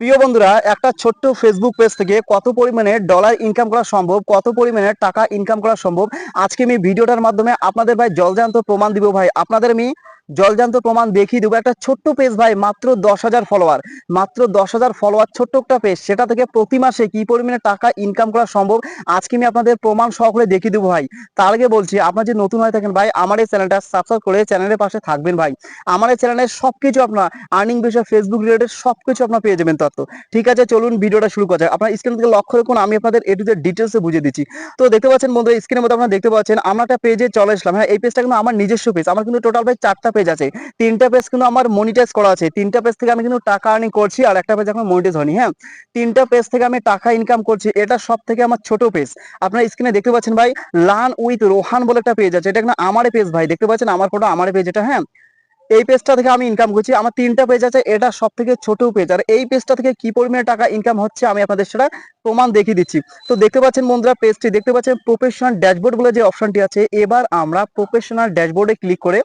প্রিয় বন্ধুরা, একটা ছোট্ট ফেসবুক পেজ থেকে কত পরিমাণে ডলার ইনকাম করা সম্ভব, কত পরিমাণে টাকা ইনকাম করা সম্ভব, আজকে আমি ভিডিওটার মাধ্যমে আপনাদের ভাই জলজান্ত প্রমাণ দিব ভাই। আপনাদের আমি জলজান্ত প্রমাণ দেখিয়ে দেবো। একটা ছোট্ট পেজ ভাই, মাত্র দশ হাজার ফলোয়ার মাত্র দশ হাজার ফলোয়ার ছোট্ট একটা পেজ সেটা থেকে প্রতি মাসে কি পরিমাণে টাকা ইনকাম করা সম্ভব, আজকে আমি আপনাদের প্রমাণ সহকারে দেখিয়ে দেবো ভাই। তার আগে বলছি, আপনার যে নতুন হয়ে থাকেন ভাই, আমার এই চ্যানেলটা সাবস্ক্রাইব করে চ্যানেলের পাশে থাকবেন ভাই। আমার এই চ্যানেলে সবকিছু আপনার আর্নিং বিষয় ফেসবুক রিলেটেড সবকিছু আপনার পেয়ে যাবেন তত্ত্ব ঠিক আছে, চলুন ভিডিওটা শুরু করা যাক। আপনার স্ক্রিন থেকে লক্ষ্য রাখুন, আমি আপনাদের এ টু জেড ডিটেলসে বুঝিয়ে দিচ্ছি। তো দেখতে পাচ্ছেন বন্ধু স্ক্রিনের মধ্যে আপনারা দেখতে পাচ্ছেন, আমরা একটা পেজে চলে আসলাম। হ্যাঁ এই পেজটা কিন্তু আমার নিজস্ব পেজ আমার কিন্তু টোটাল ভাই চারটা পেজ আছে। তিনটা পেজ কিন্তু আমার মনিটাইজ করা আছে। তিনটা পেজ থেকে আমি কিন্তু টাকা আর্নিং করছি আর একটা পেজ এখন মনিটাইজ হয়নি হ্যাঁ? তিনটা পেজ থেকে আমি টাকা ইনকাম করছি, এটা সব থেকে আমার ছোট পেজ আপনারা স্ক্রিনে দেখতে পাচ্ছেন ভাই লান উইথ রোহান বলে একটা পেজ আছে। এটা কিন্তু আমার পেজ ভাই। দেখতে পাচ্ছেন আমার ফটো আমার পেজ এটা হ্যাঁ? এই পেজটা থেকে আমি ইনকাম করছি আমার তিনটা পেজ আছে, এটা সব থেকে ছোট পেজ আর এই পেজটা থেকে কি পরিমাণে টাকা ইনকাম হচ্ছে আমি আপনাদের সেটা প্রমাণ দেখিয়ে দিচ্ছি। তো দেখতে পাচ্ছেন বন্ধুরা পেজটি দেখতে পাচ্ছেন প্রফেশনাল ড্যাশবোর্ড বলে যে অপশনটি আছে, এবার আমরা প্রফেশনাল ড্যাশবোর্ডে ক্লিক করে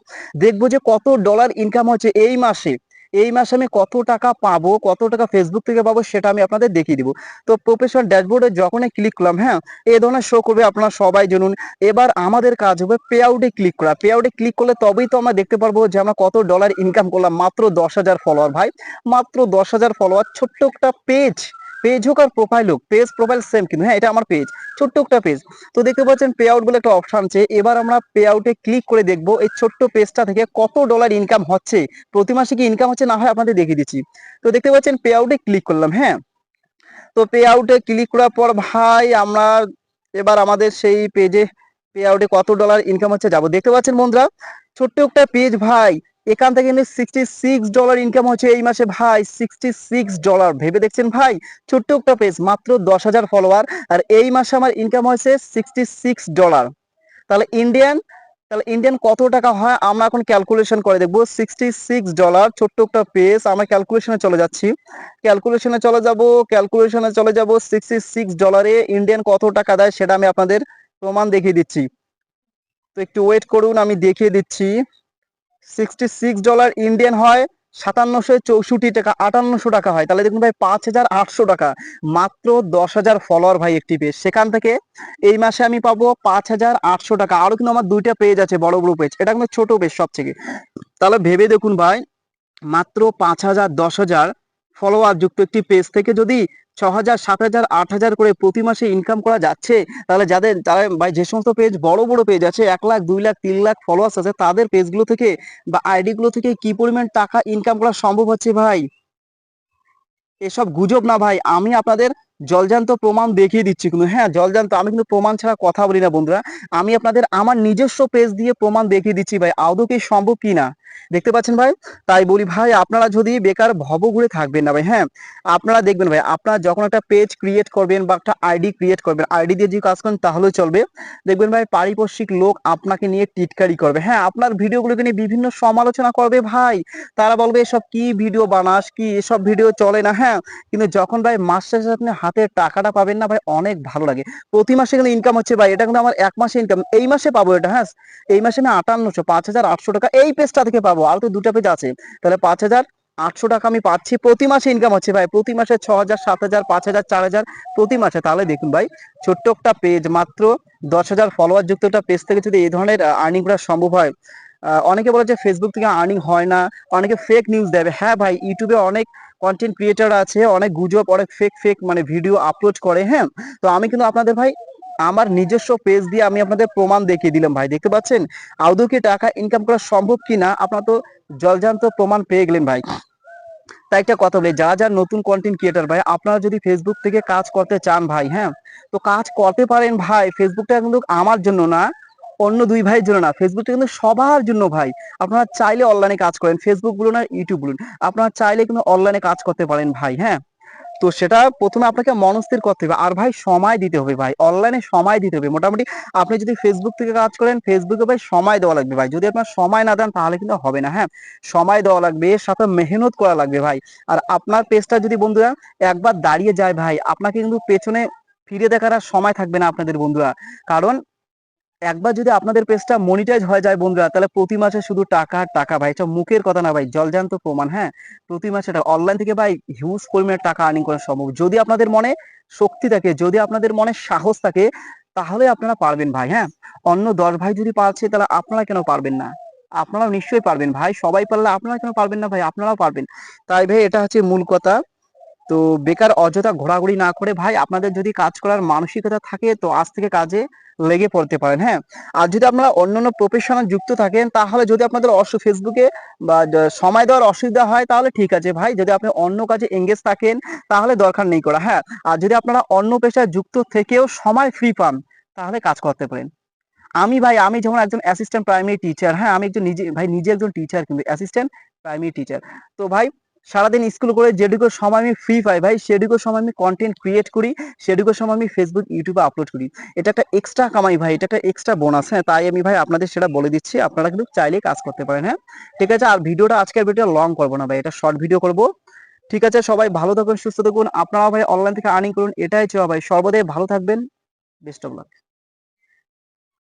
দেখব যে কত ডলার ইনকাম হচ্ছে এই মাসে। এই মাসে আমি কত টাকা পাবো, কত টাকা ফেসবুক থেকে পাবো সেটা আমি আপনাদের দেখিয়ে দিব। তো প্রফেশনাল ড্যাশবোর্ডে যখনই ক্লিক করলাম হ্যাঁ এই ধরনের শো করবে আপনারা সবাই জানুন। এবার আমাদের কাজ হবে পে আউটে ক্লিক করা। পে আউটে ক্লিক করলে তবেই তো আমরা দেখতে পারব যে আমরা কত ডলার ইনকাম করলাম, মাত্র দশ হাজার ফলোয়ার ভাই। মাত্র দশ হাজার ফলোয়ার ছোট্ট একটা পেজ পেজ হোক আর প্রোফাইল হোক পেজ প্রোফাইল সেম কিন্তু হ্যাঁ এটা আমার পেজ ছোট্ট একটা পেজ তো দেখতে পাচ্ছেন পে আউট বলে একটা অপশন আছে। এবার আমরা পে আউটে ক্লিক করে দেখব এই ছোট্ট পেজটা থেকে কত ডলার ইনকাম হচ্ছে। প্রতি মাসে কি ইনকাম হচ্ছে না হয় আপনাদের দেখিয়ে দিচ্ছি। তো দেখতে পাচ্ছেন পে আউটে ক্লিক করলাম হ্যাঁ। তো পে আউটে ক্লিক করার পর, ভাই, আমরা এবার আমাদের সেই পেজে পে আউটে কত ডলার ইনকাম হচ্ছে যাব। দেখতে পাচ্ছেন, বন্ধুরা, ছোট্ট একটা পেজ ভাই এখান থেকে কিন্তু সিক্সটি সিক্স ডলার ইনকাম হচ্ছে এই মাসে ভাই সিক্সটি সিক্স ডলার ভেবে দেখছেন ভাই? ছোট্ট একটা পেজ মাত্র দশ হাজার ফলোয়ার আর এই মাসে আমার ইনকাম হয়েছে সিক্সটি সিক্স ডলার তাহলে ইন্ডিয়ান তাহলে ইন্ডিয়ান কত টাকা হয়? আমরা এখন ক্যালকুলেশন করে দেখব। সিক্সটি সিক্স ডলার ছোট্ট একটা পেজ আমরা ক্যালকুলেশনে চলে যাচ্ছি। ক্যালকুলেশনে চলে যাব ক্যালকুলেশনে চলে যাব। সিক্সটি সিক্স ডলারে ইন্ডিয়ান কত টাকা দেয় সেটা আমি আপনাদের প্রমাণ দেখিয়ে দিচ্ছি। তো একটু ওয়েট করুন, আমি দেখিয়ে দিচ্ছি। সিক্সটি সিক্স ডলার ইন্ডিয়ান হয়, সাতান্নশো চৌষট্টি টাকা, আটান্নশো টাকা হয়। তাহলে দেখুন ভাই, পাঁচ হাজার আটশো টাকা। মাত্র দশ হাজার ফলোয়ার ভাই একটি পেজ সেখান থেকে এই মাসে আমি পাবো পাঁচ হাজার আটশো টাকা। আরও কিন্তু আমার দুইটা পেজ আছে, বড় বড় পেজ এটা কিন্তু ছোট পেজ সব থেকে তাহলে ভেবে দেখুন ভাই, মাত্র পাঁচ হাজার দশ হাজার ফলোয়ার যুক্ত একটি পেজ থেকে যদি ছ হাজার সাত হাজার আট হাজার করে প্রতি মাসে ইনকাম করা যাচ্ছে। তাহলে যাদের, তারা যে সমস্ত পেজ বড় বড় পেজ আছে, এক লাখ, দুই লাখ, তিন লাখ ফলোয়ার্স আছে, তাদের পেজগুলো থেকে বা আইডি গুলো থেকে কি পরিমাণ টাকা ইনকাম করা সম্ভব হচ্ছে ভাই? এসব গুজব না ভাই, আমি আপনাদের জলজান্ত প্রমাণ দেখিয়ে দিচ্ছি কিন্তু হ্যাঁ জলজান্ত, আমি কিন্তু প্রমাণ ছাড়া কথা বলি না বন্ধুরা। আমি আপনাদের আমার নিজস্ব পেজ দিয়ে প্রমাণ দেখিয়ে দিচ্ছি ভাই, আদৌ কি সম্ভব কি না? দেখতে পাচ্ছেন ভাই? তাই বলি ভাই, আপনারা যদি বেকার ভব ঘুরে থাকবেন না ভাই হ্যাঁ আপনারা দেখবেন ভাই, আপনারা যখন একটা পেজ ক্রিয়েট করবেন বা একটা আইডি ক্রিয়েট করবেন আইডি দিয়ে যে কাজ করেন তাহলেও চলবে। দেখবেন ভাই, পারিপার্শ্বিক লোক আপনাকে নিয়ে টিটকারি করবে। হ্যাঁ আপনার ভিডিওগুলোকে নিয়ে বিভিন্ন সমালোচনা করবে ভাই। তারা বলবে, এসব কি ভিডিও বানাস? কি এসব ভিডিও চলে না? হ্যাঁ কিন্তু যখন ভাই মাস শেষে আপনি হাতে টাকাটা পাবেন না, ভাই, অনেক ভালো লাগে। প্রতি মাসে কিন্তু ইনকাম হচ্ছে, ভাই, এটা কিন্তু আমার এক মাসে ইনকাম এই মাসে পাবো এটা হ্যাঁ? এই মাসে আমি আটান্নশো, পাঁচ হাজার আটশো টাকা এই পেজটা থেকে পাবো। আর তো দুটা পেজ আছে। তাহলে পাঁচ হাজার আটশো টাকা আমি পাচ্ছি, প্রতি মাসে ইনকাম হচ্ছে, ভাই। প্রতি মাসে ছ হাজার সাত হাজার পাঁচ হাজার চার হাজার প্রতি মাসে। তাহলে দেখুন, ভাই, ছোট্ট একটা পেজ মাত্র দশ হাজার ফলোয়ার যুক্ত একটা পেজ থেকে যদি এই ধরনের আর্নিং করা সম্ভব হয় অনেকে বলে যে ফেসবুক থেকে আর্নিং হয় না। অনেকে ফেক নিউজ দেবে হ্যাঁ ভাই ইউটিউবে অনেক কন্টেন্ট ক্রিয়েটার আছে, অনেক গুজব, অনেক ফেক ফেক মানে ভিডিও আপলোড করে হ্যাঁ? তো আমি কিন্তু আপনাদের ভাই, আমার নিজস্ব পেজ দিয়ে আমি আপনাদের প্রমাণ দেখিয়ে দিলাম ভাই, দেখতে পাচ্ছেন? আদৌ কি টাকা ইনকাম করা সম্ভব কিনা? আপনারা তো জলজান্ত প্রমাণ পেয়ে গেলেন ভাই। তাই একটা কথা বলি, যারা যারা নতুন কন্টেন্ট ক্রিয়েটার ভাই, আপনারা যদি ফেসবুক থেকে কাজ করতে চান ভাই হ্যাঁ? তো কাজ করতে পারেন ভাই ফেসবুকটা কিন্তু আমার জন্য না। অন্য দুই ভাইয়ের জন্য না ফেসবুকটা কিন্তু সবার জন্য ভাই। আপনারা চাইলে অনলাইনে কাজ করেন ফেসবুক বলুন আর ইউটিউব বলুন। আপনারা চাইলে কিন্তু অনলাইনে কাজ করতে পারেন ভাই হ্যাঁ? তো সেটা প্রথমে আপনাকে মনস্থির করতে হবে। আর ভাই সময় দিতে হবে ভাই অনলাইনে সময় দিতে হবে। মোটামুটি আপনি যদি ফেসবুক থেকে কাজ করেন ফেসবুকে ভাই সময় দেওয়া লাগবে ভাই। যদি আপনার সময় না দেন, তাহলে কিন্তু হবে না হ্যাঁ? সময় দেওয়া লাগবে এর সাথে মেহনত করা লাগবে ভাই। আর আপনার পেজটা যদি বন্ধুরা একবার দাঁড়িয়ে যায় ভাই, আপনাকে কিন্তু পেছনে ফিরে দেখার আর সময় থাকবে না আপনাদের বন্ধুরা। কারণ একবার যদি আপনাদের পেজটা মনিটাইজ হয়ে যায় বন্ধুরা, তাহলে প্রতি মাসে শুধু টাকা টাকা ভাই, এটা মুখের কথা না ভাই জলজান্ত প্রমাণ হ্যাঁ? প্রতি মাসে অনলাইন থেকে ভাই হিউজ পরিমাণে টাকা আর্নিং করা সম্ভব। যদি আপনাদের মনে শক্তি থাকে, যদি আপনাদের মনে সাহস থাকে, তাহলে আপনারা পারবেন ভাই হ্যাঁ? অন্য দশ ভাই যদি পারছে, তাহলে আপনারা কেন পারবেন না? আপনারাও নিশ্চয়ই পারবেন ভাই, সবাই পারলে আপনারা কেন পারবেন না ভাই? আপনারাও পারবেন। তাই ভাই, এটা হচ্ছে মূল কথা। তো বেকার অযথা ঘোরাঘুরি না করে ভাই আপনাদের যদি কাজ করার মানসিকতা থাকে তো আজ থেকে কাজে লেগে পড়তে পারেন হ্যাঁ? আর যদি আপনারা অন্যান্য প্রফেশনাল যুক্ত থাকেন তাহলে যদি আপনাদের অসু ফেসবুকে বা সময় দেওয়ার অসুবিধা হয় তাহলে ঠিক আছে ভাই, যদি আপনি অন্য কাজে এঙ্গেজ থাকেন তাহলে দরকার নেই করা হ্যাঁ? আর যদি আপনারা অন্য পেশায় যুক্ত থেকেও সময় ফ্রি পান তাহলে কাজ করতে পারেন। আমি ভাই, আমি যেমন একজন অ্যাসিস্ট্যান্ট প্রাইমারি টিচার হ্যাঁ? আমি একজন নিজে ভাই, নিজে একজন টিচার কিন্তু অ্যাসিস্ট্যান্ট প্রাইমারি টিচার তো ভাই সারাদিন স্কুল করে যেটুকু সময় আমি ফ্রি পাই ভাই, সেটুকু সময় আমি কন্টেন্ট ক্রিয়েট করি, সেটুকু সময় আমি ফেসবুক ইউটিউবে আপলোড করি। এটা একটা এক্সট্রা কামাই ভাই, এটা একটা এক্সট্রা বোনাস হ্যাঁ তাই আমি ভাই আপনাদের সেটা বলে দিচ্ছি, আপনারা কিন্তু চাইলে কাজ করতে পারেন হ্যাঁ। ঠিক আছে, আর ভিডিওটা আজকের ভিডিও লং করব না ভাই, এটা শর্ট ভিডিও করব। ঠিক আছে, সবাই ভালো থাকুন, সুস্থ থাকুন আপনারা ভাই অনলাইন থেকে আর্নিং করুন, এটাই চাওয়া ভাই, সর্বদাই ভালো থাকবেন বেস্ট অফ লাক